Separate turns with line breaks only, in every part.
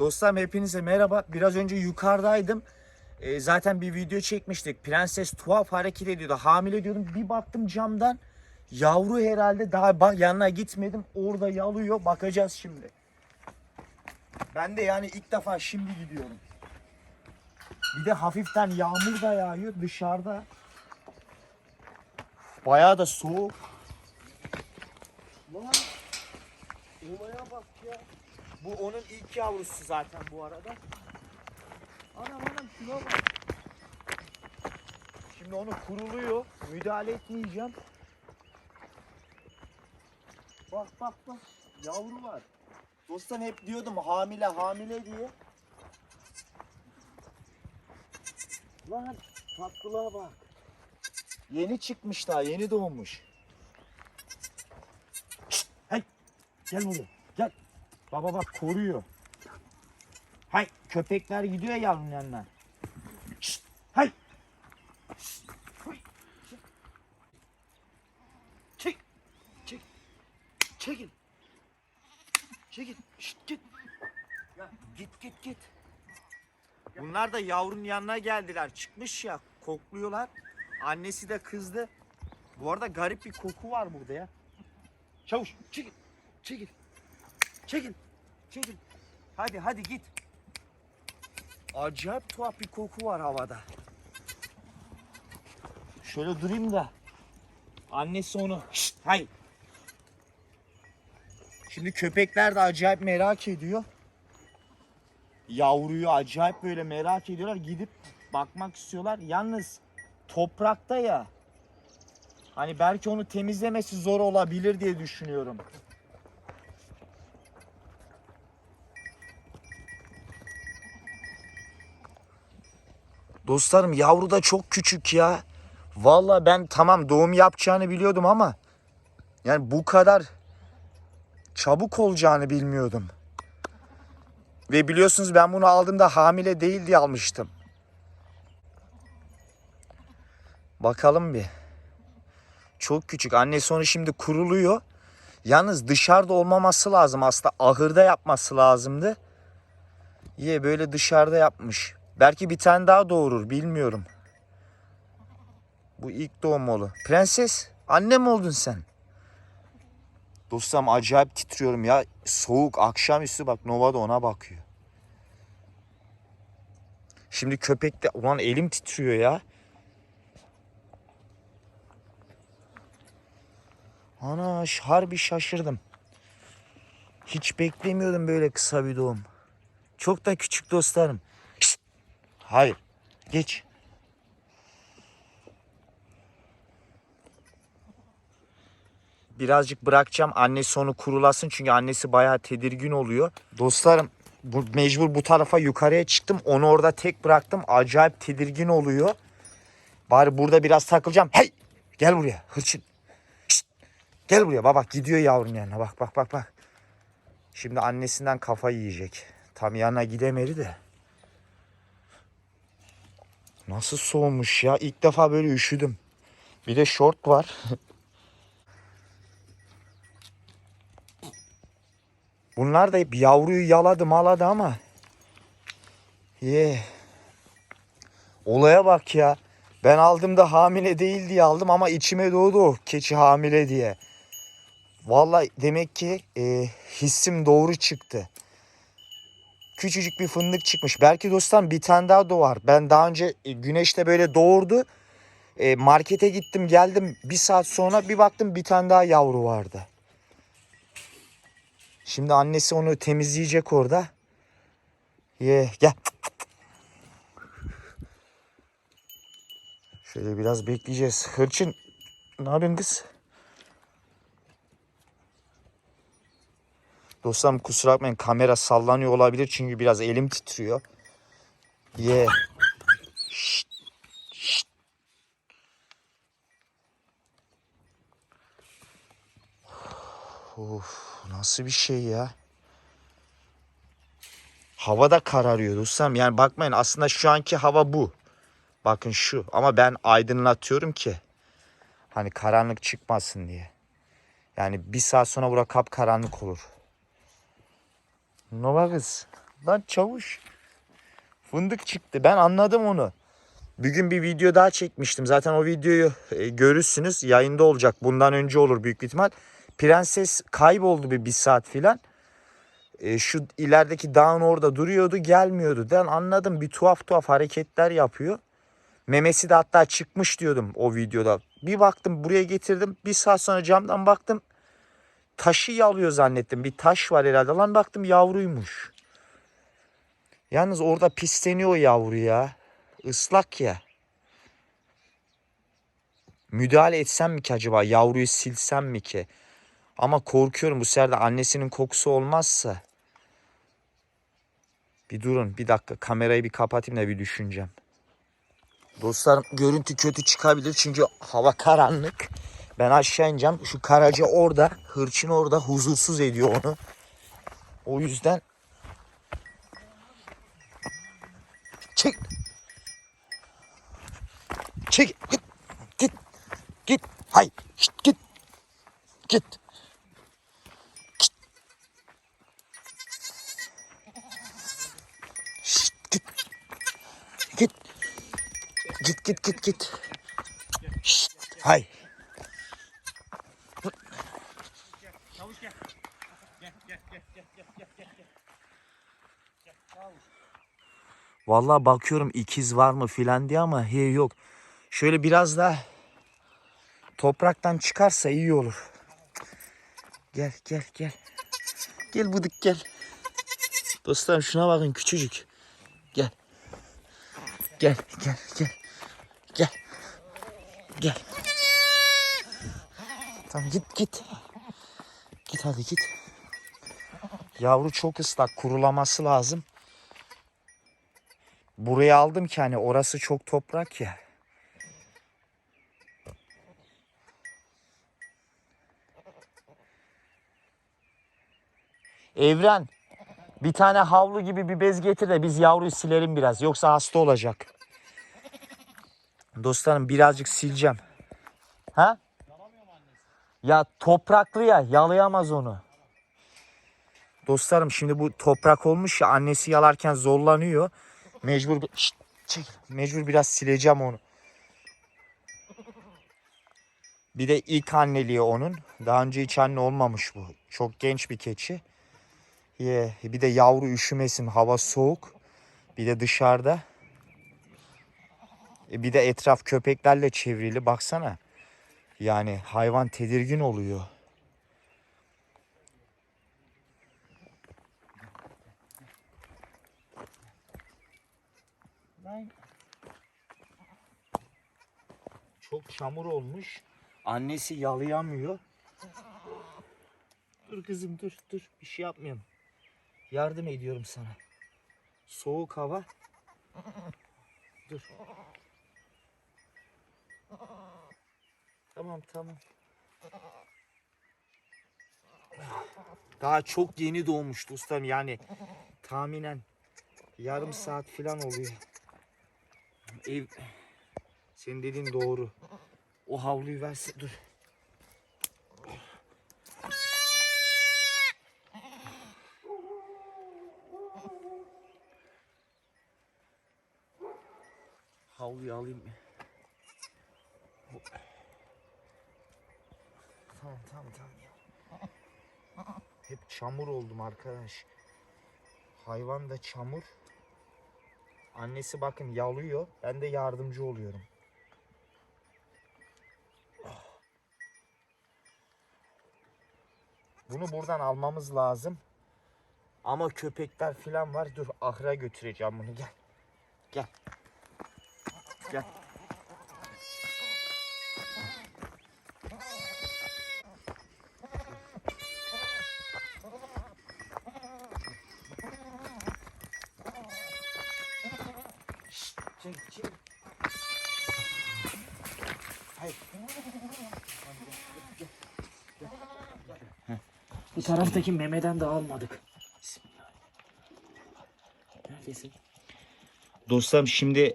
Dostlarım hepinize merhaba. Biraz önce yukarıdaydım. Ee, zaten bir video çekmiştik. Prenses tuhaf hareket ediyordu. Hamile diyordum. Bir baktım camdan. Yavru herhalde. Daha bak yanına gitmedim. Orada yalıyor. Bakacağız şimdi. Ben de yani ilk defa şimdi gidiyorum. Bir de hafiften yağmur da yağıyor dışarıda. Bayağı da soğuk. Lan olaya bak ya. Bu onun ilk yavrusu zaten bu arada. Anam anam şuna bak. Şimdi onu kuruluyor. Müdahale etmeyeceğim. Bak bak bak. Yavru var. Dostlar hep diyordum hamile hamile diye. Lan tatlılığa bak. Yeni çıkmış daha yeni doğmuş. Hey gel buraya gel. Baba bak koruyor. Hay köpekler gidiyor yavrunun yanına. Şşt, hay. Şşt. Çek. Çek. Çekil. Çekil. Şşt, git. Ya, git git git. Bunlar da yavrunun yanına geldiler. Çıkmış ya kokluyorlar. Annesi de kızdı. Bu arada garip bir koku var burada ya. Çavuş çekil. Çekil. Çekil. Çekil. Hadi hadi git. Acayip tuhaf bir koku var havada. Şöyle durayım da. Annesi onu. Şşt, hay. Şimdi köpekler de acayip merak ediyor. Yavruyu acayip böyle merak ediyorlar. Gidip bakmak istiyorlar. Yalnız toprakta ya. Hani belki onu temizlemesi zor olabilir diye düşünüyorum. Dostlarım yavru da çok küçük ya. Vallahi ben tamam doğum yapacağını biliyordum ama yani bu kadar çabuk olacağını bilmiyordum. Ve biliyorsunuz ben bunu aldığımda hamile değil diye almıştım. Bakalım bir. Çok küçük. Annesi onu şimdi kuruluyor. Yalnız dışarıda olmaması lazım. Aslında ahırda yapması lazımdı. Ye böyle dışarıda yapmış. Belki bir tane daha doğurur bilmiyorum. Bu ilk doğum oğlu. Prenses anne mi oldun sen? Dostum acayip titriyorum ya. Soğuk akşamüstü bak Nova da ona bakıyor. Şimdi köpek de ulan elim titriyor ya. Ana harbi şaşırdım. Hiç beklemiyordum böyle kısa bir doğum. Çok da küçük dostlarım. Hayır. Geç. Birazcık bırakacağım. Annesi onu kurulasın. Çünkü annesi bayağı tedirgin oluyor. Dostlarım bu, mecbur bu tarafa yukarıya çıktım. Onu orada tek bıraktım. Acayip tedirgin oluyor. Bari burada biraz takılacağım. Hey! Gel buraya hırçın. Şşt! Gel buraya baba gidiyor yavrun yanına. Bak bak bak bak. Şimdi annesinden kafa yiyecek. Tam yanına gidemedi de. Nasıl soğumuş ya. İlk defa böyle üşüdüm. Bir de şort var. Bunlar da hep yavruyu yaladı maladı ama. Ye. Olaya bak ya. Ben aldığımda hamile değil diye aldım ama içime doğdu keçi hamile diye. Vallahi demek ki e, hissim doğru çıktı. Küçücük bir fındık çıkmış. Belki dostlar bir tane daha doğar. Ben daha önce e, güneşte böyle doğurdu. E, markete gittim geldim bir saat sonra bir baktım bir tane daha yavru vardı. Şimdi annesi onu temizleyecek orada. Ye gel. Şöyle biraz bekleyeceğiz. Hırçın ne yapıyorsun kız? Dostlarım kusura bakmayın kamera sallanıyor olabilir çünkü biraz elim titriyor. Ye. Şşt. Of nasıl bir şey ya? Hava da kararıyor dostlarım. Yani bakmayın aslında şu anki hava bu. Bakın şu ama ben aydınlatıyorum ki hani karanlık çıkmasın diye. Yani bir saat sonra bura kap karanlık olur. Nova kız Lan çavuş. Fındık çıktı. Ben anladım onu. Bugün bir video daha çekmiştim. Zaten o videoyu e, görürsünüz. Yayında olacak. Bundan önce olur büyük bir ihtimal. Prenses kayboldu bir, bir saat filan. E, şu ilerideki dağın orada duruyordu. Gelmiyordu. Ben anladım. Bir tuhaf tuhaf hareketler yapıyor. Memesi de hatta çıkmış diyordum o videoda. Bir baktım buraya getirdim. Bir saat sonra camdan baktım. Taşı yalıyor zannettim. Bir taş var herhalde. Lan baktım yavruymuş. Yalnız orada pisleniyor yavru ya. Islak ya. Müdahale etsem mi ki acaba? Yavruyu silsem mi ki? Ama korkuyorum bu sefer de annesinin kokusu olmazsa. Bir durun bir dakika kamerayı bir kapatayım da bir düşüneceğim. Dostlarım görüntü kötü çıkabilir çünkü hava karanlık. Ben aşağı ineceğim. Şu karaca orada, hırçın orada huzursuz ediyor onu. O yüzden Çek. Çek. Git. Git. Git. Hay. Git. Git. Git. Git. Git. Git git git hay.
Çavuş gel. Gel gel gel gel gel gel gel. Gel çavuş.
Vallahi bakıyorum ikiz var mı filan diye ama he yok. Şöyle biraz daha topraktan çıkarsa iyi olur. Gel gel gel. Gel bıdık gel. Dostlarım şuna bakın küçücük. Gel. Gel gel gel. Gel. Gel. Tamam git git. Git hadi git. Yavru çok ıslak kurulaması lazım. Buraya aldım ki hani orası çok toprak ya. Evren bir tane havlu gibi bir bez getir de biz yavruyu silelim biraz. Yoksa hasta olacak. Dostlarım birazcık sileceğim. Ha? Ya topraklı ya yalayamaz onu. Dostlarım şimdi bu toprak olmuş ya annesi yalarken zorlanıyor. Mecbur Şşt, çekil. Mecbur biraz sileceğim onu. Bir de ilk anneliği onun. Daha önce hiç anne olmamış bu. Çok genç bir keçi. Bir de yavru üşümesin. Hava soğuk. Bir de dışarıda. E, Bir de etraf köpeklerle çevrili. Baksana. Yani hayvan tedirgin oluyor. Çok çamur olmuş. Annesi yalayamıyor. Dur kızım dur dur bir şey yapmıyorum. Yardım ediyorum sana. Soğuk hava. Dur. Tamam tamam. Daha çok yeni doğmuş dostlarım yani tahminen yarım saat falan oluyor. Ev senin dediğin doğru. O havluyu versin dur. Havluyu alayım mı? Tamam tamam tamam. Hep çamur oldum arkadaş. Hayvan da çamur. Annesi bakın yalıyor. Ben de yardımcı oluyorum. Bunu buradan almamız lazım. Ama köpekler falan var. Dur ahıra götüreceğim bunu. Gel. Gel. Gel.
Bu taraftaki memeden de almadık. Neredesin?
Dostlarım şimdi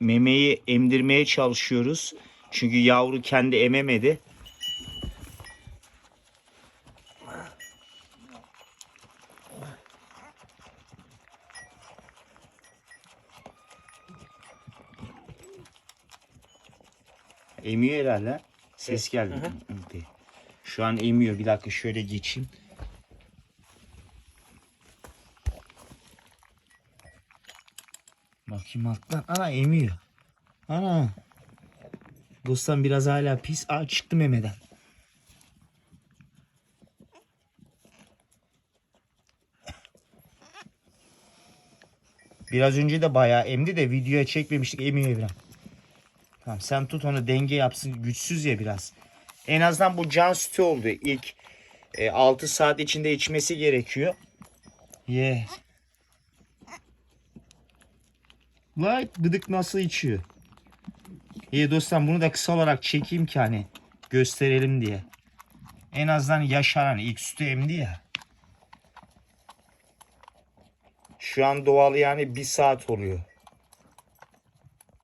memeyi emdirmeye çalışıyoruz. Çünkü yavru kendi ememedi. Emiyor herhalde. Ses geldi. Hı hı. Şu an emiyor. Bir dakika şöyle geçeyim. Bakayım alttan. Ana emiyor. Ana. Dostum biraz hala pis. Aa çıktı memeden. Biraz önce de bayağı emdi de videoya çekmemiştik emiyor İbrahim. Tamam sen tut onu denge yapsın. Güçsüz ya biraz. En azından bu can sütü oldu. İlk e, 6 saat içinde içmesi gerekiyor. Ye. Vay gıdık nasıl içiyor. İyi dostum bunu da kısa olarak çekeyim ki hani gösterelim diye. En azından yaşar hani ilk sütü emdi ya. Şu an doğal yani bir saat oluyor.